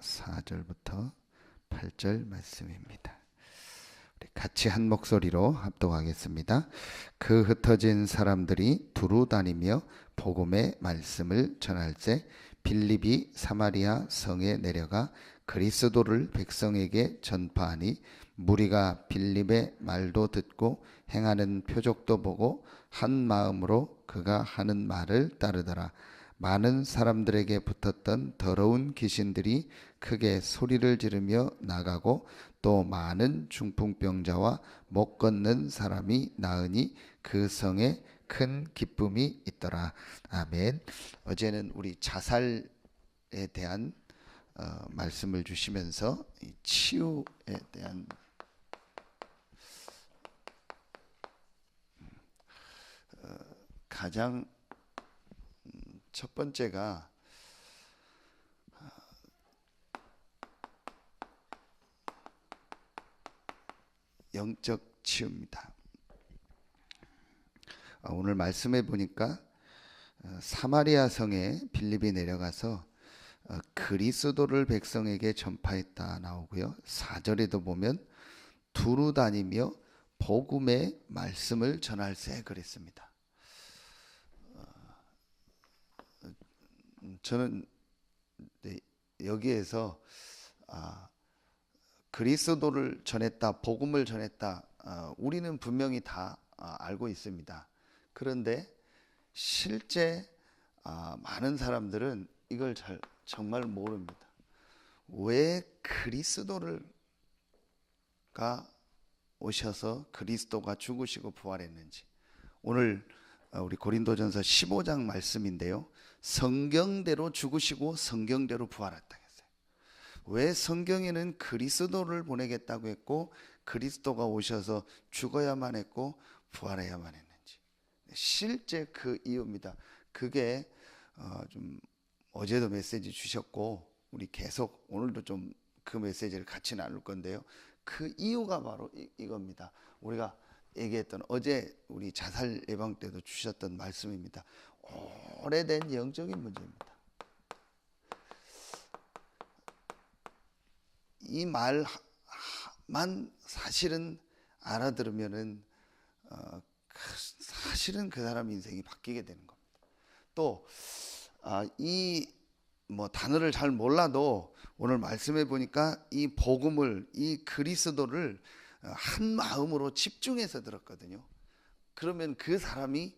4절부터 8절 말씀입니다. 우리 같이 한 목소리로 합독하겠습니다. 그 흩어진 사람들이 두루 다니며 복음의 말씀을 전할 때 빌립이 사마리아 성에 내려가 그리스도를 백성에게 전파하니 무리가 빌립의 말도 듣고 행하는 표적도 보고 한 마음으로 그가 하는 말을 따르더라. 많은 사람들에게 붙었던 더러운 귀신들이 크게 소리를 지르며 나가고 또 많은 중풍병자와 못 걷는 사람이 나으니 그 성에 큰 기쁨이 있더라. 아멘. 어제는 우리 자살에 대한 어, 말씀을 주시면서 치유에 대한 어, 가장 첫 번째가 영적 치유입니다. 어, 오늘 말씀해 보니까 어, 사마리아 성에 빌립이 내려가서 어, 그리스도를 백성에게 전파했다 나오고요. 4절에도 보면 두루 다니며 복음의 말씀을 전할세 그랬습니다. 저는 여기에서 아, 그리스도를 전했다, 복음을 전했다. 아, 우리는 분명히 다 아, 알고 있습니다. 그런데 실제 아, 많은 사람들은 이걸 잘 정말 모릅니다. 왜 그리스도를가 오셔서 그리스도가 죽으시고 부활했는지 오늘 어, 우리 고린도전서 15장 말씀인데요. 성경대로 죽으시고 성경대로 부활했다 했어요. 왜 성경에는 그리스도를 보내겠다고 했고 그리스도가 오셔서 죽어야만 했고 부활해야만 했는지 실제 그 이유입니다. 그게 어 좀 어제도 메시지 주셨고 우리 계속 오늘도 좀 그 메시지를 같이 나눌 건데요. 그 이유가 바로 이, 이겁니다. 우리가 얘기했던 어제 우리 자살 예방 때도 주셨던 말씀입니다. 오래된 영적인 문제입니다. 이 말만 사실은 알아들으면은 어, 사실은 그 사람 인생이 바뀌게 되는 겁니다. 또이 아, 뭐 단어를 잘 몰라도 오늘 말씀해 보니까 이 복음을 이 그리스도를 한 마음으로 집중해서 들었거든요. 그러면 그 사람이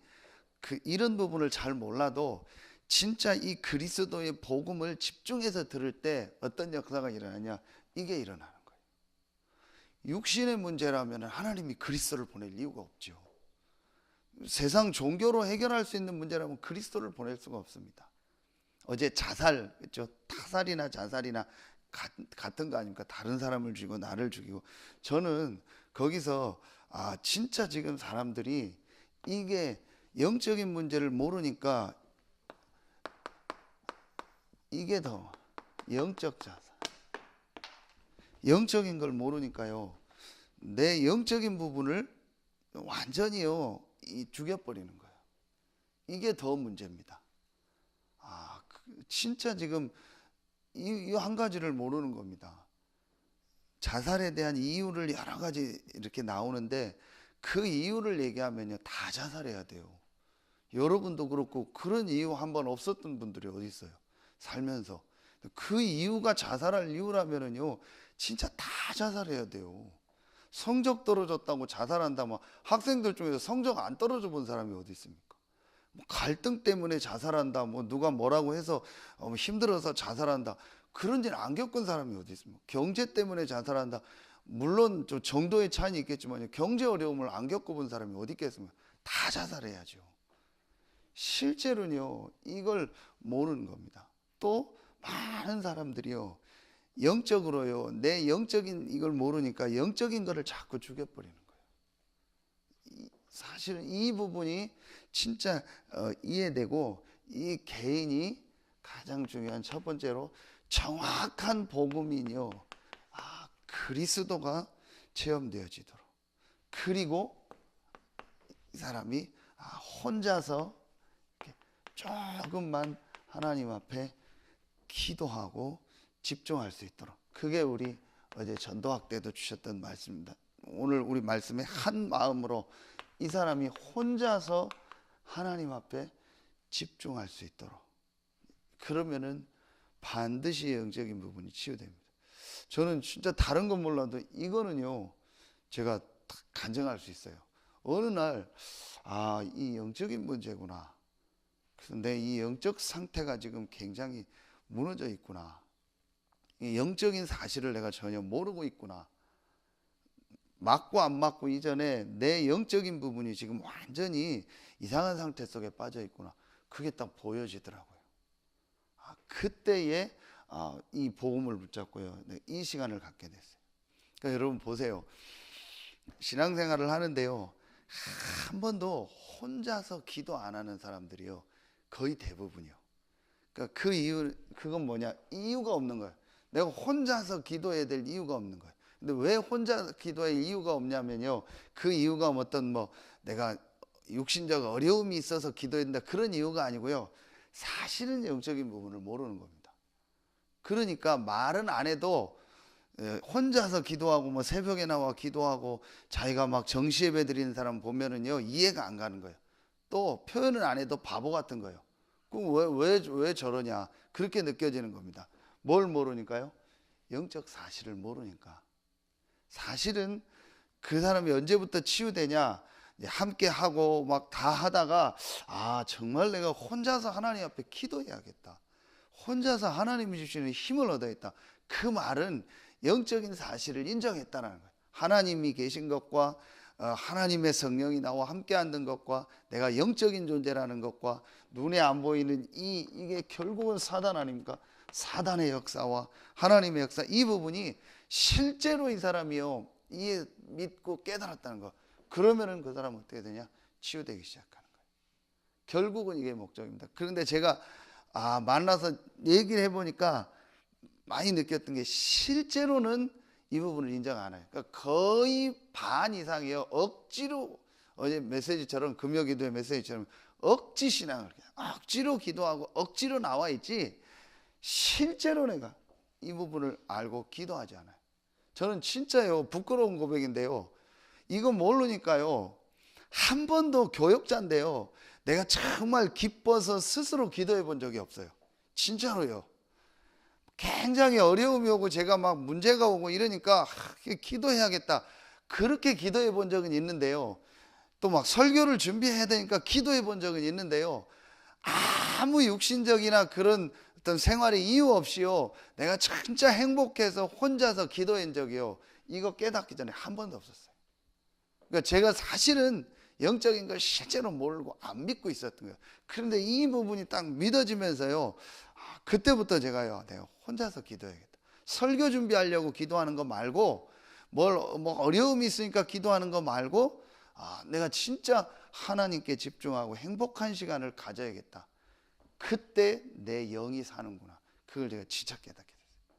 그 이런 부분을 잘 몰라도 진짜 이 그리스도의 복음을 집중해서 들을 때 어떤 역사가 일어나냐? 이게 일어나는 거예요. 육신의 문제라면 하나님이 그리스도를 보낼 이유가 없죠. 세상 종교로 해결할 수 있는 문제라면 그리스도를 보낼 수가 없습니다. 어제 자살, 그렇죠? 타살이나 자살이나 같은 거 아닙니까? 다른 사람을 죽이고 나를 죽이고 저는 거기서 아 진짜 지금 사람들이 이게 영적인 문제를 모르니까 이게 더 영적 자살. 영적인 걸 모르니까요. 내 영적인 부분을 완전히요 죽여버리는 거예요. 이게 더 문제입니다. 아, 그 진짜 지금 이 한 가지를 모르는 겁니다. 자살에 대한 이유를 여러 가지 이렇게 나오는데 그 이유를 얘기하면요 다 자살해야 돼요. 여러분도 그렇고 그런 이유 한 번 없었던 분들이 어디 있어요? 살면서 그 이유가 자살할 이유라면은요 진짜 다 자살해야 돼요. 성적 떨어졌다고 자살한다면 학생들 중에서 성적 안 떨어져 본 사람이 어디 있습니까? 뭐 갈등 때문에 자살한다, 뭐 누가 뭐라고 해서 어, 뭐 힘들어서 자살한다. 그런 일을 안 겪은 사람이 어디 있습니까? 경제 때문에 자살한다. 물론 좀 정도의 차이는 있겠지만 경제 어려움을 안 겪어본 사람이 어디 있겠습니까? 다 자살해야죠. 실제로는요, 이걸 모르는 겁니다. 또 많은 사람들이요, 영적으로요, 내 영적인 이걸 모르니까 영적인 거를 자꾸 죽여버리는 거예요. 사실은 이 부분이 진짜 어, 이해되고 이 개인이 가장 중요한 첫 번째로 정확한 복음이요. 아, 그리스도가 체험되어지도록. 그리고 이 사람이 아, 혼자서 조금만 하나님 앞에 기도하고 집중할 수 있도록. 그게 우리 어제 전도학 때도 주셨던 말씀입니다. 오늘 우리 말씀에 한 마음으로 이 사람이 혼자서 하나님 앞에 집중할 수 있도록. 그러면은 반드시 영적인 부분이 치유됩니다. 저는 진짜 다른 건 몰라도 이거는요, 제가 간증할 수 있어요. 어느 날, 아, 이 영적인 문제구나. 그래서 내 이 영적 상태가 지금 굉장히 무너져 있구나. 이 영적인 사실을 내가 전혀 모르고 있구나. 맞고 안 맞고 이전에 내 영적인 부분이 지금 완전히 이상한 상태 속에 빠져 있구나. 그게 딱 보여지더라고요. 아, 그때에 아, 이 복음을 붙잡고요. 네, 이 시간을 갖게 됐어요. 그러니까 여러분 보세요. 신앙생활을 하는데요. 한 번도 혼자서 기도 안 하는 사람들이요. 거의 대부분이요. 그러니까 그 이유 그건 뭐냐? 이유가 없는 거예요. 내가 혼자서 기도해야 될 이유가 없는 거예요. 근데 왜 혼자 기도할 이유가 없냐면요. 그 이유가 어떤 뭐 내가 육신적 어려움이 있어서 기도한다 그런 이유가 아니고요. 사실은 영적인 부분을 모르는 겁니다. 그러니까 말은 안 해도 예, 혼자서 기도하고 뭐 새벽에 나와 기도하고 자기가 막 정시 예배 드리는 사람 보면은요 이해가 안 가는 거예요. 또 표현을 안 해도 바보 같은 거예요. 그럼 왜, 왜, 왜 저러냐 그렇게 느껴지는 겁니다. 뭘 모르니까요? 영적 사실을 모르니까. 사실은 그 사람이 언제부터 치유되냐? 함께 하고 막 다 하다가 아 정말 내가 혼자서 하나님 앞에 기도해야겠다. 혼자서 하나님이 주시는 힘을 얻어야겠다. 그 말은 영적인 사실을 인정했다는 거예요. 하나님이 계신 것과 어, 하나님의 성령이 나와 함께 하는 것과 내가 영적인 존재라는 것과 눈에 안 보이는 이 이게 결국은 사단 아닙니까? 사단의 역사와 하나님의 역사 이 부분이 실제로 이 사람이요 이해 믿고 깨달았다는 거. 그러면은 그 사람은 어떻게 되냐? 치유되기 시작하는 거예요. 결국은 이게 목적입니다. 그런데 제가 아 만나서 얘기를 해보니까 많이 느꼈던 게 실제로는 이 부분을 인정 안 해요. 그러니까 거의 반 이상이요. 억지로 어제 메시지처럼 금요기도의 메시지처럼 억지 신앙을 억지로 기도하고 억지로 나와 있지 실제로 내가 이 부분을 알고 기도하지 않아요. 저는 진짜요 부끄러운 고백인데요. 이거 모르니까요. 한 번도 교역자인데요. 내가 정말 기뻐서 스스로 기도해 본 적이 없어요. 진짜로요. 굉장히 어려움이 오고 제가 막 문제가 오고 이러니까 아, 기도해야겠다. 그렇게 기도해 본 적은 있는데요. 또 막 설교를 준비해야 되니까 기도해 본 적은 있는데요. 아무 육신적이나 그런 어떤 생활의 이유 없이요. 내가 진짜 행복해서 혼자서 기도한 적이요. 이거 깨닫기 전에 한 번도 없었어요. 그러니까 제가 사실은 영적인 걸 실제로 모르고 안 믿고 있었던 거예요. 그런데 이 부분이 딱 믿어지면서요. 아, 그때부터 제가요. 내가 혼자서 기도해야겠다. 설교 준비하려고 기도하는 거 말고 뭘 뭐 어려움이 있으니까 기도하는 거 말고 아, 내가 진짜 하나님께 집중하고 행복한 시간을 가져야겠다. 그때 내 영이 사는구나. 그걸 제가 진짜 깨닫게 됐어요.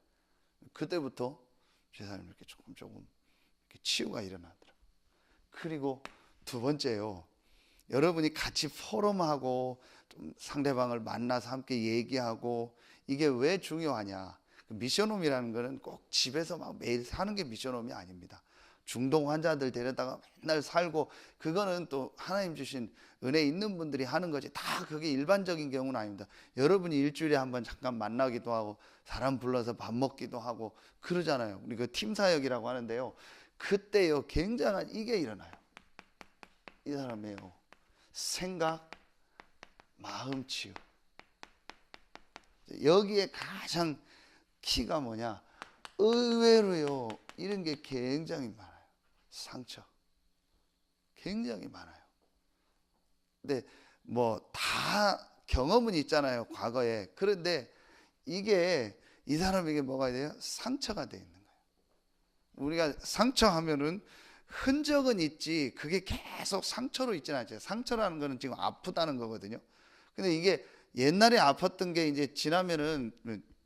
그때부터 제 삶에 이렇게 조금 조금 이렇게 치유가 일어나더라고요. 그리고 두 번째요. 여러분이 같이 포럼하고 좀 상대방을 만나서 함께 얘기하고 이게 왜 중요하냐? 그 미션홈이라는 거는 꼭 집에서 막 매일 사는 게 미션홈이 아닙니다. 중동 환자들 데려다가 맨날 살고 그거는 또 하나님 주신 은혜 있는 분들이 하는 거지 다 그게 일반적인 경우는 아닙니다. 여러분이 일주일에 한 번 잠깐 만나기도 하고 사람 불러서 밥 먹기도 하고 그러잖아요. 우리 그 팀 사역이라고 하는데요. 그때요 굉장한 이게 일어나요. 이 사람이에요. 생각, 마음 치유. 여기에 가장 키가 뭐냐? 의외로요. 이런 게 굉장히 많아요. 상처. 굉장히 많아요. 근데 뭐 다 경험은 있잖아요. 과거에. 그런데 이게 이 사람에게 뭐가 돼요? 상처가 돼 있는 거예요. 우리가 상처하면은 흔적은 있지 그게 계속 상처로 있지는 않죠. 상처라는 거는 지금 아프다는 거거든요. 근데 이게 옛날에 아팠던 게 이제 지나면은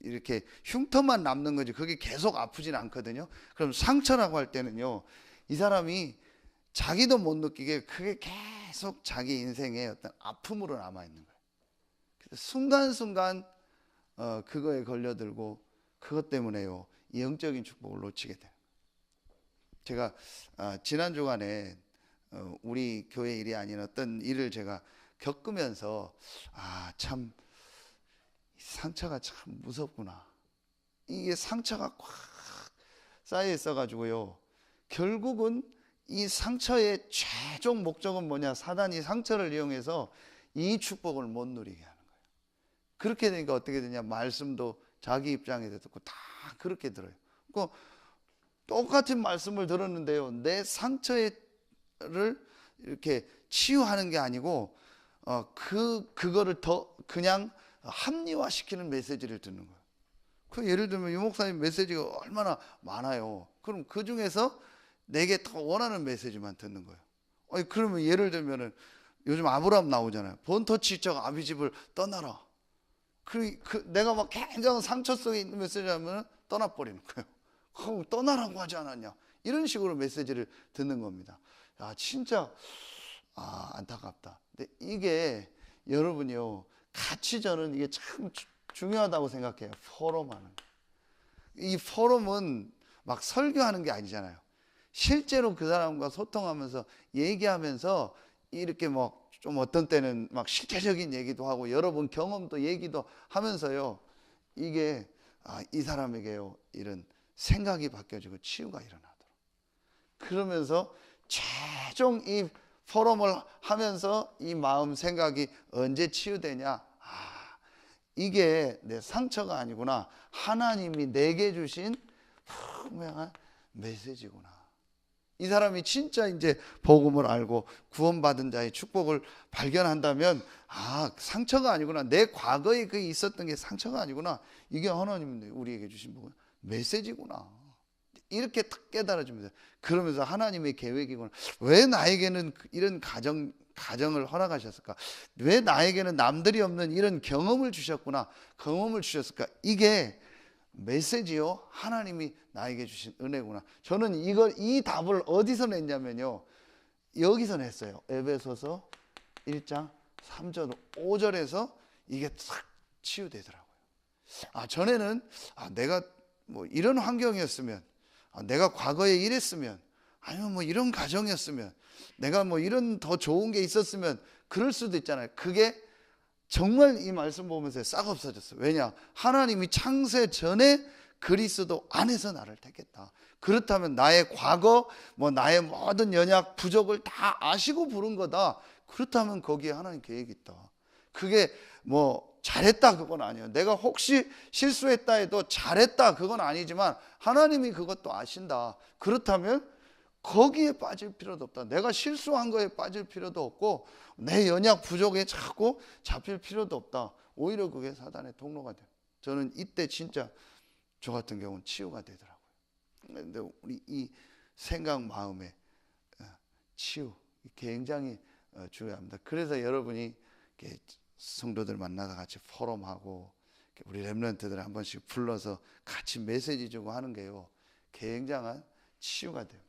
이렇게 흉터만 남는 거지 그게 계속 아프진 않거든요. 그럼 상처라고 할 때는요. 이 사람이 자기도 못 느끼게 그게 계속 자기 인생의 어떤 아픔으로 남아 있는 거예요. 순간순간 어 그거에 걸려들고 그것 때문에요. 이 영적인 축복을 놓치게 돼요. 제가 아, 지난 주간에 어, 우리 교회 일이 아닌 어떤 일을 제가 겪으면서 아참 상처가 참 무섭구나. 이게 상처가 꽉 쌓여 있어 가지고요. 결국은 이 상처의 최종 목적은 뭐냐? 사단이 상처를 이용해서 이 축복을 못 누리게 하는 거예요. 그렇게 되니까 어떻게 되냐? 말씀도 자기 입장에서 듣고 다 그렇게 들어요. 그 똑같은 말씀을 들었는데요. 내 상처를 이렇게 치유하는 게 아니고 어, 그 그거를 더 그냥 합리화시키는 메시지를 듣는 거예요. 그 예를 들면 유 목사님 메시지가 얼마나 많아요. 그럼 그 중에서 내게 더 원하는 메시지만 듣는 거예요. 아니 그러면 예를 들면은 요즘 아브라함 나오잖아요. 본토치적 아비 집을 떠나라. 그, 그 내가 막 굉장한 상처 속에 있는 메시지 하면 떠나버리는 거예요. 그럼 떠나라고 하지 않았냐? 이런 식으로 메시지를 듣는 겁니다. 야 진짜 아 안타깝다. 근데 이게 여러분이요 같이 저는 이게 참 주- 중요하다고 생각해요. 포럼하는 이 포럼은 막 설교하는 게 아니잖아요. 실제로 그 사람과 소통하면서 얘기하면서 이렇게 뭐좀 어떤 때는 막 실제적인 얘기도 하고 여러분 경험도 얘기도 하면서요. 이게 아, 이 사람에게요 이런 생각이 바뀌어지고 치유가 일어나도록. 그러면서 최종 이 포럼을 하면서 이 마음 생각이 언제 치유되냐? 아 이게 내 상처가 아니구나. 하나님이 내게 주신 분명한 메시지구나 이 사람이 진짜 이제 복음을 알고 구원받은 자의 축복을 발견한다면 아 상처가 아니구나 내 과거에 그 있었던 게 상처가 아니구나 이게 하나님 우리에게 주신 복음 메시지구나 이렇게 딱 깨달아집니다. 그러면서 하나님의 계획이구나. 왜 나에게는 그- 이런 가정 가정을 허락하셨을까? 왜 나에게는 남들이 없는 이런 경험을 주셨구나. 경험을 주셨을까? 이게 메시지요. 하나님이 나에게 주신 은혜구나. 저는 이걸 이 답을 어디서 냈냐면요. 여기서 냈어요. 에베소서 1장 3절 5절에서 이게 싹 치유되더라고요. 아 전에는 아 내가 뭐 이런 환경이었으면 아, 내가 과거에 이랬으면 아니면 뭐 이런 가정이었으면 내가 뭐 이런 더 좋은 게 있었으면 그럴 수도 있잖아요. 그게 정말 이 말씀 보면서 싹 없어졌어요. 왜냐? 하나님이 창세 전에 그리스도 안에서 나를 택했다. 그렇다면 나의 과거, 뭐 나의 모든 연약, 부족을 다 아시고 부른 거다. 그렇다면 거기에 하나님 계획이 있다. 그게 뭐 잘했다 그건 아니에요. 내가 혹시 실수했다 해도 잘했다 그건 아니지만 하나님이 그것도 아신다. 그렇다면 거기에 빠질 필요도 없다. 내가 실수한 거에 빠질 필요도 없고 내 연약 부족에 자꾸 잡힐 필요도 없다. 오히려 그게 사단의 통로가 돼요. 저는 이때 진짜 저 같은 경우는 치유가 되더라고요. 근데 우리 이 생각 마음의 어, 치유 굉장히 어, 중요합니다. 그래서 여러분이 성도들 만나서 같이 포럼하고 우리 렘런트들 한 번씩 불러서 같이 메시지 주고 하는 게요 굉장한 치유가 돼요.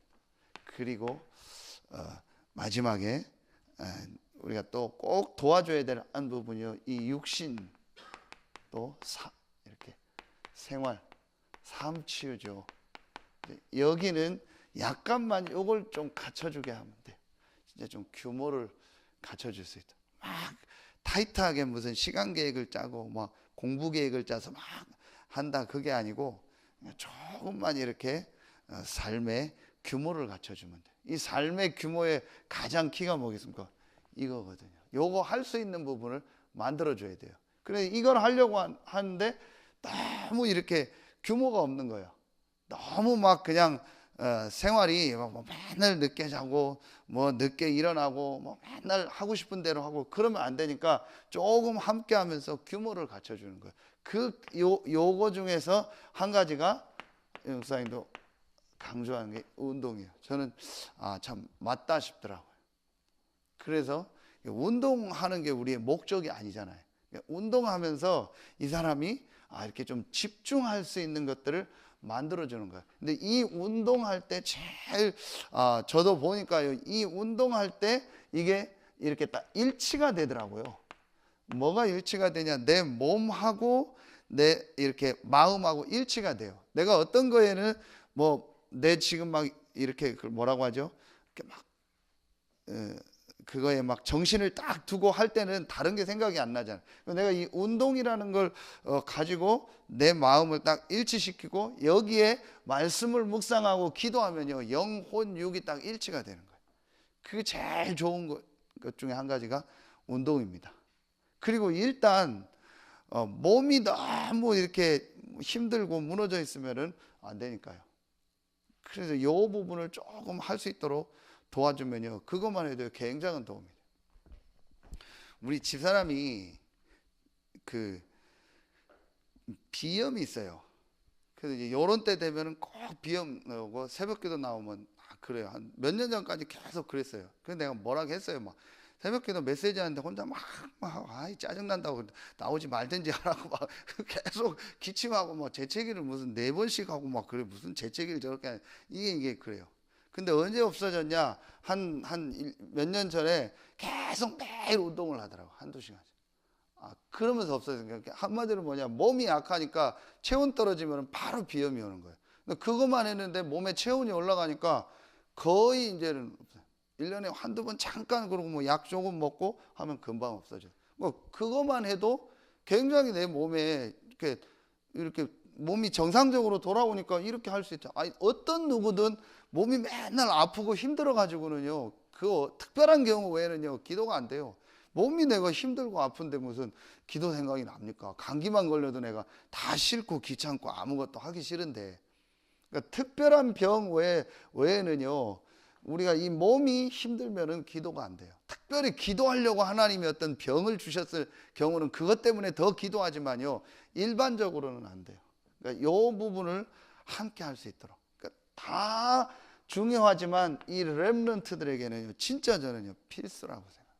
그리고 어, 마지막에 에, 우리가 또 꼭 도와줘야 될 한 부분이요 이 육신 또 사, 이렇게 생활 삶 치유죠. 이제 여기는 약간만 요걸 좀 갖춰주게 하면 돼요. 진짜 좀 규모를 갖춰줄 수 있다. 막 타이트하게 무슨 시간 계획을 짜고 막 공부 계획을 짜서 막 한다 그게 아니고 조금만 이렇게 어, 삶의 규모를 갖춰주면 돼. 이 삶의 규모의 가장 키가 뭐겠습니까? 이거거든요. 요거 할 수 있는 부분을 만들어줘야 돼요. 그래 이걸 하려고 한- 하는데 너무 이렇게 규모가 없는 거예요. 너무 막 그냥 어, 생활이 막뭐 맨날 늦게 자고 뭐 늦게 일어나고 뭐 맨날 하고 싶은 대로 하고 그러면 안 되니까 조금 함께 하면서 규모를 갖춰주는 거예요. 그 요, 요거 중에서 한 가지가 영사님도 강조하는 게 운동이에요. 저는 아, 참 맞다 싶더라고요. 그래서 운동하는 게 우리의 목적이 아니잖아요. 운동하면서 이 사람이 아, 이렇게 좀 집중할 수 있는 것들을 만들어주는 거예요. 근데 이 운동할 때 제일 아, 저도 보니까요, 이 운동할 때 이게 이렇게 딱 일치가 되더라고요. 뭐가 일치가 되냐? 내 몸하고 내 이렇게 마음하고 일치가 돼요. 내가 어떤 거에는 뭐 내 지금 막 이렇게 그 뭐라고 하죠? 이렇게 막 어, 그거에 막 정신을 딱 두고 할 때는 다른 게 생각이 안 나잖아. 내가 이 운동이라는 걸 어, 가지고 내 마음을 딱 일치시키고 여기에 말씀을 묵상하고 기도하면요 영혼 육이 딱 일치가 되는 거예요. 그게 제일 좋은 것, 것 중에 한 가지가 운동입니다. 그리고 일단 어, 몸이 너무 이렇게 힘들고 무너져 있으면은 안 되니까요. 그래서 이 부분을 조금 할 수 있도록 도와주면요. 그것만 해도 굉장한 도움이 돼요. 우리 집사람이 그 비염이 있어요. 그래서 이제 요런 때 되면은 꼭 비염 나오고 새벽 기도 나오면 아, 그래요. 한 몇 년 전까지 계속 그랬어요. 그래서 내가 뭐라고 했어요. 막 새벽기도 메시지 하는데 혼자 막, 막 아이 짜증난다고 나오지 말든지 하라고 막 계속 기침하고 뭐 재채기를 무슨 네 번씩 하고 막 그래 무슨 재채기를 저렇게 하냐. 이게 이게 그래요. 근데 언제 없어졌냐? 한 한 몇 년 전에 계속 매일 운동을 하더라고 한두 시간씩. 아 그러면서 없어진 게 한마디로 뭐냐? 몸이 약하니까 체온 떨어지면 바로 비염이 오는 거예요. 근데 그것만 했는데 몸에 체온이 올라가니까 거의 이제는 없어요. 1년에 한두 번 잠깐 그러고 뭐 약 조금 먹고 하면 금방 없어져요. 뭐 그것만 해도 굉장히 내 몸에 이렇게 이렇게 몸이 정상적으로 돌아오니까 이렇게 할 수 있죠. 아니 어떤 누구든 몸이 맨날 아프고 힘들어 가지고는요. 그 특별한 경우 외에는요. 기도가 안 돼요. 몸이 내가 힘들고 아픈데 무슨 기도 생각이 납니까? 감기만 걸려도 내가 다 싫고 귀찮고 아무것도 하기 싫은데 그러니까 특별한 병 외에 외에는요. 우리가 이 몸이 힘들면은 기도가 안 돼요. 특별히 기도하려고 하나님이 어떤 병을 주셨을 경우는 그것 때문에 더 기도하지만요. 일반적으로는 안 돼요. 그러니까 이 부분을 함께 할 수 있도록. 그러니까 다 중요하지만 이 렘런트들에게는 진짜 저는요 필수라고 생각합니다.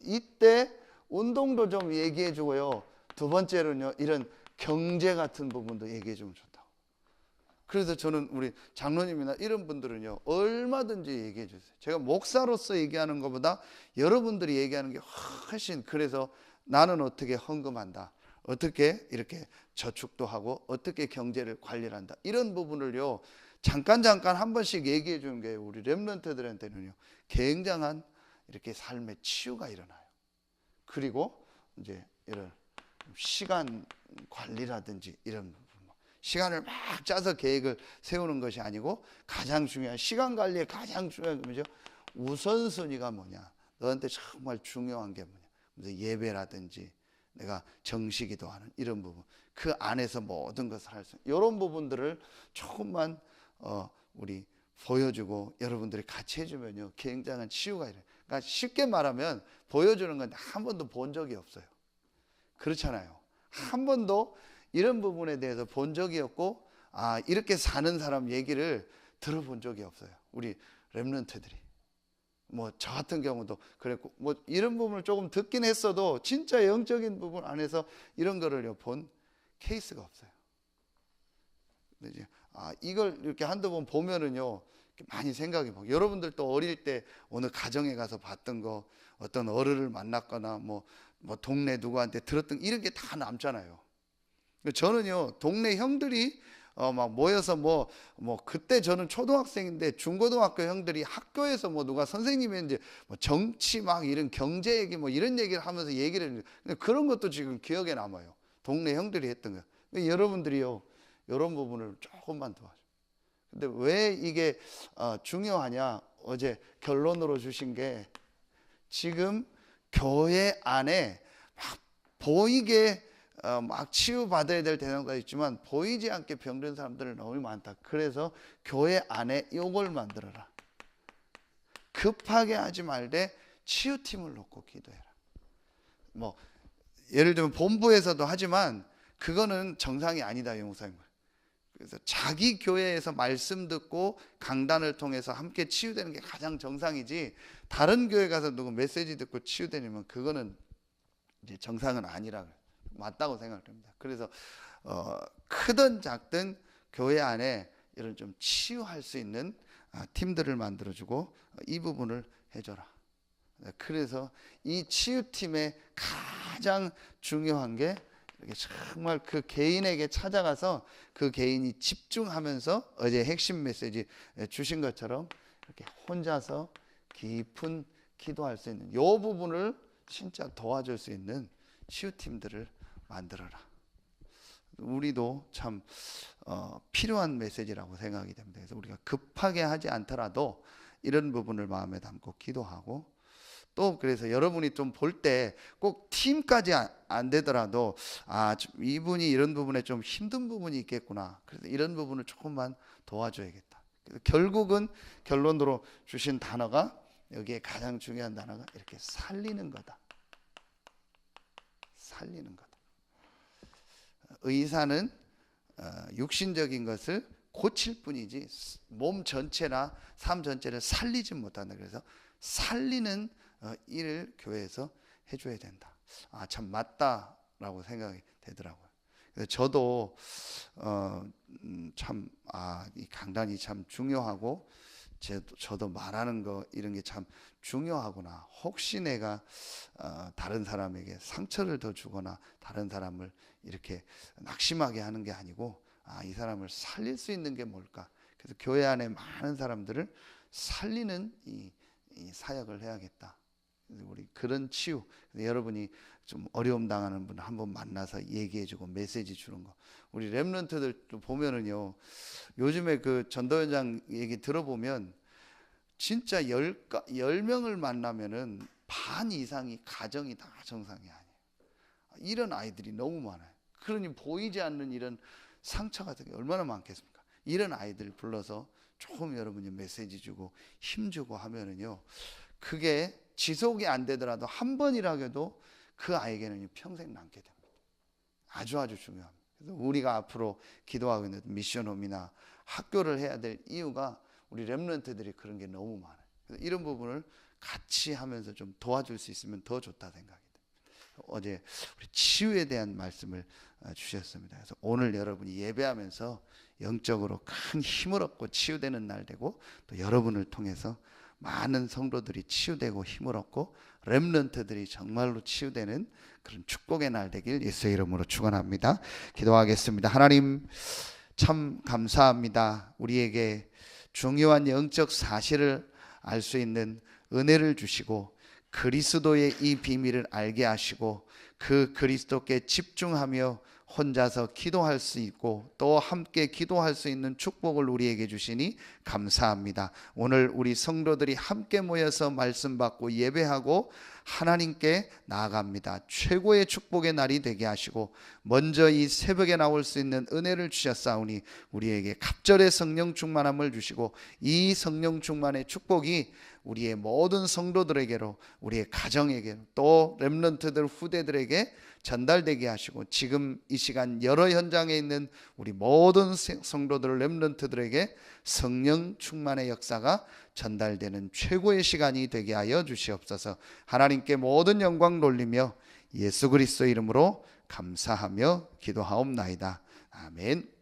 이때 운동도 좀 얘기해 주고요. 두 번째로는요 이런 경제 같은 부분도 얘기해 주면 좋다고. 그래서 저는 우리 장로님이나 이런 분들은요 얼마든지 얘기해 주세요. 제가 목사로서 얘기하는 것보다 여러분들이 얘기하는 게 훨씬 그래서 나는 어떻게 헌금한다. 어떻게 이렇게 저축도 하고 어떻게 경제를 관리를 한다. 이런 부분을요. 잠깐 잠깐 한 번씩 얘기해 주는 게 우리 렘런트들한테는요. 굉장한 이렇게 삶의 치유가 일어나요. 그리고 이제 이런 시간 관리라든지 이런 부분 시간을 막 짜서 계획을 세우는 것이 아니고 가장 중요한 시간 관리의 가장 중요한 게 뭐죠? 우선순위가 뭐냐? 너한테 정말 중요한 게 뭐냐? 무슨 예배라든지 내가 정식기도 하는 이런 부분 그 안에서 모든 것을 할수 이런 부분들을 조금만 어, 우리 보여주고 여러분들이 같이 해주면요 굉장한 치유가 일어요. 그러니까 쉽게 말하면 보여주는 건데 한 번도 본 적이 없어요. 그렇잖아요. 한 번도 이런 부분에 대해서 본 적이 없고 아 이렇게 사는 사람 얘기를 들어본 적이 없어요. 우리 렘런트들이. 뭐 저 같은 경우도 그랬고 뭐 이런 부분을 조금 듣긴 했어도 진짜 영적인 부분 안에서 이런 거를 본 케이스가 없어요. 근데 이제 아 이걸 이렇게 한두 번 보면은요 많이 생각이 막 여러분들도 어릴 때 어느 가정에 가서 봤던 거 어떤 어른을 만났거나 뭐, 뭐 동네 누구한테 들었던 이런 게 다 남잖아요. 저는요 동네 형들이 어 막 모여서 뭐뭐 뭐 그때 저는 초등학생인데 중고등학교 형들이 학교에서 뭐 누가 선생님이 이제 뭐 정치 막 이런 경제 얘기 뭐 이런 얘기를 하면서 얘기를 했는데 그런 것도 지금 기억에 남아요. 동네 형들이 했던 거. 여러분들이요 이런 부분을 조금만 도와줘. 근데 왜 이게 어 중요하냐? 어제 결론으로 주신 게 지금 교회 안에 막 보이게 어, 막 치유받아야 될 대상도 있지만 보이지 않게 병든 사람들이 너무 많다. 그래서 교회 안에 이걸 만들어라. 급하게 하지 말되 치유팀을 놓고 기도해라. 뭐 예를 들면 본부에서도 하지만 그거는 정상이 아니다, 용사님. 그래서 자기 교회에서 말씀 듣고 강단을 통해서 함께 치유되는 게 가장 정상이지 다른 교회 가서 누구 메시지 듣고 치유되면 그거는 이제 정상은 아니라 맞다고 생각합니다. 그래서 어, 크든 작든 교회 안에 이런 좀 치유할 수 있는 아, 팀들을 만들어주고 이 부분을 해줘라. 그래서 이 치유팀의 가장 중요한 게 이렇게 정말 그 개인에게 찾아가서 그 개인이 집중하면서 어제 핵심 메시지 주신 것처럼 이렇게 혼자서 깊은 기도할 수 있는 요 부분을 진짜 도와줄 수 있는 치유팀들을 만들어라. 우리도 참 어, 필요한 메시지라고 생각이 됩니다. 그래서 우리가 급하게 하지 않더라도 이런 부분을 마음에 담고 기도하고 또 그래서 여러분이 좀 볼 때 꼭 팀까지 안, 안 되더라도 아좀 이분이 이런 부분에 좀 힘든 부분이 있겠구나. 그래서 이런 부분을 조금만 도와줘야겠다. 결국은 결론으로 주신 단어가 여기에 가장 중요한 단어가 이렇게 살리는 거다. 살리는 거다. 의사는 어, 육신적인 것을 고칠 뿐이지 몸 전체나 삶 전체를 살리지 못한다. 그래서 살리는 어, 일을 교회에서 해줘야 된다. 아 참 맞다라고 생각이 되더라고요. 그래서 저도 어, 음, 참아 이 강단이 참 중요하고 저도, 저도 말하는 거 이런 게 참 중요하구나. 혹시 내가 어, 다른 사람에게 상처를 더 주거나 다른 사람을 이렇게 낙심하게 하는 게 아니고 아, 이 사람을 살릴 수 있는 게 뭘까? 그래서 교회 안에 많은 사람들을 살리는 이, 이 사역을 해야겠다. 우리 그런 치유. 여러분이 좀 어려움 당하는 분 한번 만나서 얘기해주고 메시지 주는 거. 우리 랩런트들 보면은요. 요즘에 그 전도연장 얘기 들어보면 진짜 열, 열 명을 만나면은 반 이상이 가정이 다 정상이 아니에요. 이런 아이들이 너무 많아요. 그러니 보이지 않는 이런 상처 같은 게 얼마나 많겠습니까? 이런 아이들 불러서 조금 여러분이 메시지 주고 힘 주고 하면은요. 그게 지속이 안 되더라도 한 번이라도 그 아이에게는 평생 남게 됩니다. 아주 아주 중요합니다. 그래서 우리가 앞으로 기도하고 있는 미션홈이나 학교를 해야 될 이유가 우리 랩런트들이 그런 게 너무 많아요. 이런 부분을 같이 하면서 좀 도와줄 수 있으면 더 좋다 생각이 됩니다. 어제 우리 치유에 대한 말씀을 어, 주셨습니다. 그래서 오늘 여러분이 예배하면서 영적으로 큰 힘을 얻고 치유되는 날 되고 또 여러분을 통해서 많은 성도들이 치유되고 힘을 얻고 렘런트들이 정말로 치유되는 그런 축복의 날 되길 예수의 이름으로 축원합니다. 기도하겠습니다. 하나님 참 감사합니다. 우리에게 중요한 영적 사실을 알 수 있는 은혜를 주시고 그리스도의 이 비밀을 알게 하시고 그 그리스도께 집중하며 혼자서 기도할 수 있고 또 함께 기도할 수 있는 축복을 우리에게 주시니 감사합니다. 오늘 우리 성도들이 함께 모여서 말씀 받고 예배하고 하나님께 나아갑니다. 최고의 축복의 날이 되게 하시고 먼저 이 새벽에 나올 수 있는 은혜를 주셨사오니 우리에게 갑절의 성령 충만함을 주시고 이 성령 충만의 축복이 우리의 모든 성도들에게로 우리의 가정에게 또 렘넌트들 후대들에게 전달되게 하시고 지금 이 시간 여러 현장에 있는 우리 모든 성도들 렘넌트들에게 성령 충만의 역사가 전달되는 최고의 시간이 되게 하여 주시옵소서. 하나님께 모든 영광 돌리며 예수 그리스도 이름으로 감사하며 기도하옵나이다. 아멘.